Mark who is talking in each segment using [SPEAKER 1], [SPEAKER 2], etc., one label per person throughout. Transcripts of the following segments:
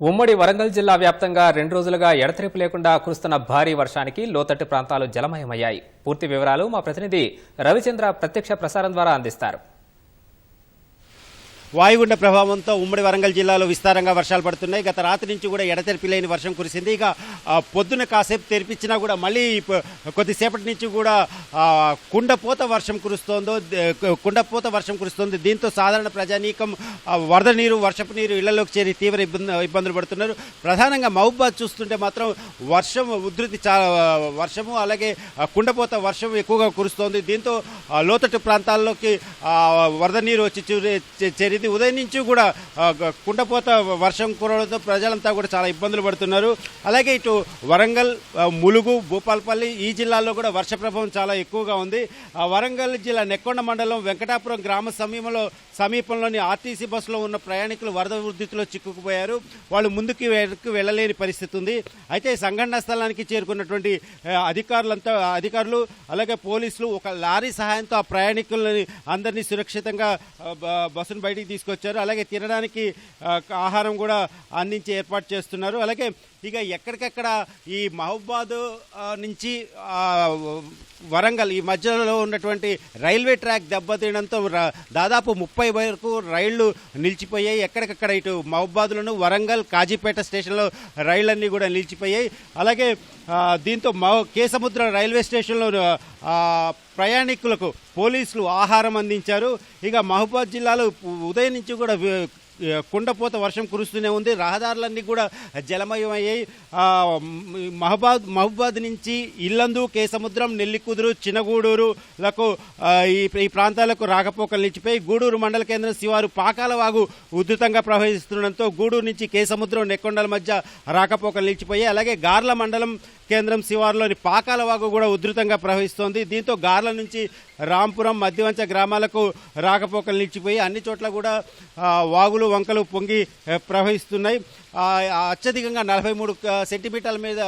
[SPEAKER 1] ఉమ్మడి వరంగల్ జిల్లా వ్యాప్తంగా రెండు రోజులుగా ఎడతెరిపి లేకుండా కురుస్తున్న భారీ వర్షానికి లోతట్టు ప్రాంతాలు జలమయమయ్యాయి. పూర్తి వివరాలు మా ప్రతినిధి రవిచంద్ర ప్రత్యక్ష ప్రసారం ద్వారా అందిస్తారు.
[SPEAKER 2] వాయుగుండ ప్రభావంతో ఉమ్మడి వరంగల్ జిల్లాలో విస్తారంగా వర్షాలు పడుతున్నాయి. గత రాత్రి నుంచి కూడా ఎడతెరిపి లేని వర్షం కురిసింది. ఇక పొద్దున కాసేపు తెరిపించినా కూడా మళ్ళీ కొద్దిసేపటి నుంచి కూడా కుండపోత వర్షం కురుస్తోందో కుండపోత వర్షం కురుస్తోంది. దీంతో సాధారణ ప్రజానీకం వరద నీరు వర్షపు నీరు ఇళ్ళలోకి చేరి తీవ్ర ఇబ్బంది ఇబ్బందులు పడుతున్నారు. ప్రధానంగా మహబూబాద్ చూస్తుంటే మాత్రం వర్షం ఉధృతి చాలా వర్షము అలాగే కుండపోత వర్షం ఎక్కువగా కురుస్తోంది. దీంతో లోతట్టు ప్రాంతాల్లోకి వరద నీరు వచ్చి చేరి- ఇది ఉదయం నుంచి కూడా కుండపోత వర్షం కురవడంతో ప్రజలంతా కూడా చాలా ఇబ్బందులు పడుతున్నారు. అలాగే ఇటు వరంగల్ ములుగు భూపాలపల్లి ఈ జిల్లాల్లో కూడా వర్ష ప్రభావం చాలా ఎక్కువగా ఉంది. ఆ, వరంగల్ జిల్లా నెక్కొండ మండలం వెంకటాపురం గ్రామ సమీపంలో సమీపంలోని ఆర్టీసీ బస్సులో ఉన్న ప్రయాణికులు వరద ఉధృతిలో చిక్కుకుపోయారు. వాళ్ళు ముందుకు వెనక్కి వెళ్ళలేని పరిస్థితి ఉంది. అయితే సంఘటనా స్థలానికి చేరుకున్నటువంటి అధికారులంతా అధికారులు అలాగే పోలీసులు ఒక లారీ సహాయంతో ఆ ప్రయాణికులని అందరినీ సురక్షితంగా బస్సును బయటికి తీసుకొచ్చారు. అలాగే తినడానికి ఆహారం కూడా అందించే ఏర్పాటు చేస్తున్నారు. అలాగే ఇక ఎక్కడికెక్కడ ఈ మహబాద్ నుంచి వరంగల్. ఈ మధ్యలో ఉన్నటువంటి రైల్వే ట్రాక్ దెబ్బతినడంతో దాదాపు ముప్పై వరకు రైళ్ళు నిలిచిపోయాయి. ఎక్కడికక్కడ ఇటు మహబాద్లోను వరంగల్ కాజీపేట స్టేషన్లో రైళ్ళన్నీ కూడా నిలిచిపోయాయి. అలాగే దీంతో మహ కేసముద్ర రైల్వే స్టేషన్లో ప్రయాణికులకు పోలీసులు ఆహారం అందించారు. ఇక మహబాద్ జిల్లాలో ఉదయం నుంచి కూడా కుండపోత వర్షం కురుస్తూనే ఉంది. రహదారులన్నీ కూడా జలమయమయ్యాయి. ఆ, మహబాద్ మహబాద్ నుంచి ఇల్లందు కేసముద్రం నెల్లికుదురు చిన్నగూడూరులకు ఈ ఈ ప్రాంతాలకు రాకపోకలు నిలిచిపోయి గూడూరు మండల కేంద్రం శివారు పాకాల వాగు ఉధృతంగా ప్రవహిస్తుండడంతో గూడూరు నుంచి కేసముద్రం నెక్కొండల మధ్య రాకపోకలు నిలిచిపోయాయి అలాగే గార్ల మండలం కేంద్రం శివారులోని పాకాల వాగు కూడా ఉధృతంగా ప్రవహిస్తోంది. దీంతో గార్ల నుంచి రాంపురం మధ్యవంచ గ్రామాలకు రాకపోకలు నిలిచిపోయి అన్ని చోట్ల కూడా వాగులు వాగులు వంకలు పొంగి ప్రవహిస్తున్నాయి. అత్యధికంగా నలభై మూడు సెంటీమీటర్ల మీద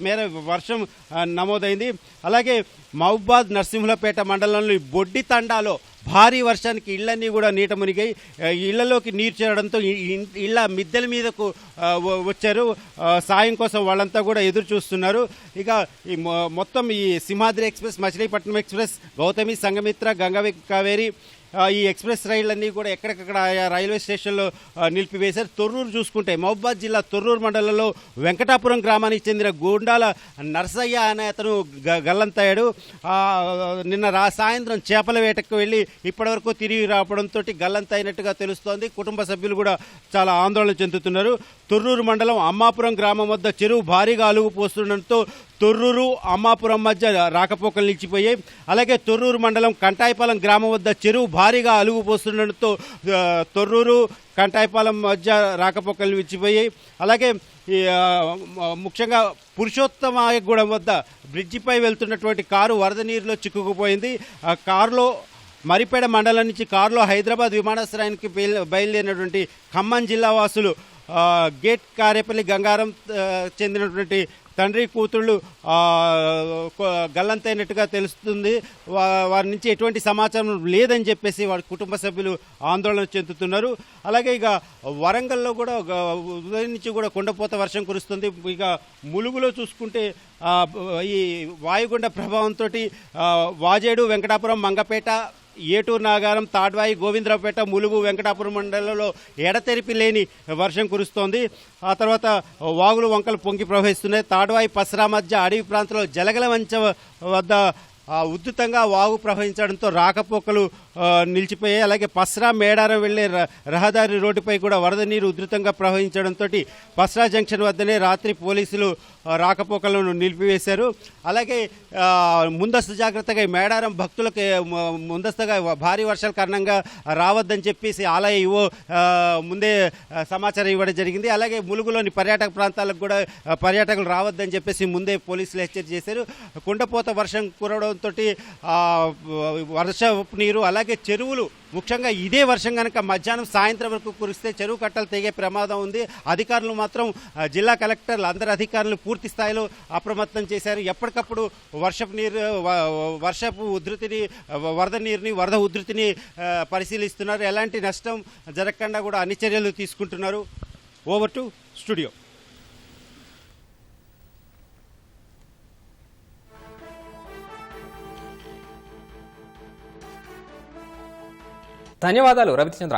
[SPEAKER 2] మేర వర్షం నమోదైంది. అలాగే మహబాద్ నరసింహులపేట మండలంలోని బొడ్డి తండాలో భారీ వర్షానికి ఇళ్ళన్నీ కూడా నీట మునిగాయి. ఇళ్ళలోకి నీరు చేరడంతో ఇ- ఇళ్ళ మిద్దెల మీదకు వచ్చారు. సాయం కోసం వాళ్ళంతా కూడా ఎదురు చూస్తున్నారు. ఇక ఈ మొ- మొత్తం ఈ సింహాద్రి ఎక్స్ప్రెస్ మచిలీపట్నం ఎక్స్ప్రెస్ గౌతమి సంగమిత్ర గంగవి కావేరి ఈ ఎక్స్ప్రెస్ రైళ్ళన్నీ కూడా ఎక్కడికక్కడ రైల్వే స్టేషన్లో నిలిపివేశారు. తొర్రూరు చూసుకుంటే మహబాద్ జిల్లా తొర్రూరు మండలంలో వెంకటాపురం గ్రామానికి చెందిన గోండాల నరసయ్య అనే అతను గ- గల్లంతయ్యాడు. నిన్న రా సాయంత్రం చేపల వేటకు వెళ్ళి ఇప్పటివరకు తిరిగి రావడంతో గల్లంతైనట్టుగా తెలుస్తోంది. కుటుంబ సభ్యులు కూడా చాలా ఆందోళన చెందుతున్నారు. తొర్రూరు మండలం అమ్మాపురం గ్రామం వద్ద చెరువు భారీగా అలుగు పోస్తుండటంతో తొర్రూరు అమ్మాపురం మధ్య రాకపోకలు నిలిచిపోయాయి. అలాగే తొర్రూరు మండలం కంటాయిపాలెం గ్రామం వద్ద చెరువు భారీగా అలుగు పోస్తుండటంతో తొర్రూరు కంటాయిపాలెం మధ్య రాకపోకలు నిలిచిపోయాయి. అలాగే ముఖ్యంగా పురుషోత్తమాయగూడెం వద్ద బ్రిడ్జిపై వెళ్తున్నటువంటి కారు వరద నీరులో చిక్కుకుపోయింది. ఆ కారులో మరిపేడ మండలం నుంచి కారులో హైదరాబాద్ విమానాశ్రయానికి బయలు- బయలుదేరినటువంటి ఖమ్మం జిల్లా వాసులు గేట్ కారేపల్లి గంగారం చెందినటువంటి తండ్రి కూతుళ్ళు గల్లంతైనట్టుగా తెలుస్తుంది. వారి నుంచి ఎటువంటి సమాచారం లేదని చెప్పేసి వారి కుటుంబ సభ్యులు ఆందోళన చెందుతున్నారు. అలాగే ఇక వరంగల్లో కూడా ఉదయం నుంచి కూడా కొండపోత వర్షం కురుస్తుంది. ఇక ములుగులో చూసుకుంటే ఈ వాయుగుండ ప్రభావంతో వాజేడు వెంకటాపురం మంగపేట ఏటూరు నాగారం తాడ్వాయి గోవిందరావుపేట ములుగు వెంకటాపురం మండలంలో ఎడతెరిపి లేని వర్షం కురుస్తోంది. ఆ తర్వాత వాగులు వంకలు పొంగి ప్రవహిస్తున్నాయి. తాడ్వాయి పసరా మధ్య అడవి ప్రాంతంలో జలగల వంచ వద్ద ఉధృతంగా వాగు ప్రవహించడంతో రాకపోకలు నిలిచిపోయాయి. అలాగే పస్రా మేడారం వెళ్ళే ర- రహదారి రోడ్డుపై కూడా వరద నీరు ఉధృతంగా ప్రవహించడంతో పస్రా జంక్షన్ వద్దనే రాత్రి పోలీసులు రాకపోకలను నిలిపివేశారు. అలాగే ముందస్తు జాగ్రత్తగా మేడారం భక్తులకు ముందస్తుగా భారీ వర్షాల కారణంగా రావద్దని చెప్పేసి ఆలయ ఇవో ముందే సమాచారం ఇవ్వడం జరిగింది. అలాగే ములుగులోని పర్యాటక ప్రాంతాలకు కూడా పర్యాటకులు రావద్దని చెప్పేసి ముందే పోలీసులు హెచ్చరిక చేశారు. కుండపోత వర్షం రావడంతో వర్షపు నీరు అలాగే చెరువులు. ముఖ్యంగా ఇదే వర్షం కనుక మధ్యాహ్నం సాయంత్రం వరకు కురిస్తే చెరువు కట్టలు తెగే ప్రమాదం ఉంది. అధికారులు మాత్రం జిల్లా కలెక్టర్లు అందరు అధికారులు పూర్తి స్థాయిలో అప్రమత్తం చేశారు. ఎప్పటికప్పుడు వర్షపు నీరు వ- వర్షపు ఉధృతిని వరద నీరుని వరద ఉధృతిని పరిశీలిస్తున్నారు. ఎలాంటి నష్టం జరగకుండా కూడా అన్ని చర్యలు తీసుకుంటున్నారు. ఓవర్ టు స్టూడియో
[SPEAKER 1] ధన్యవాదాలు రవిచంద్ర.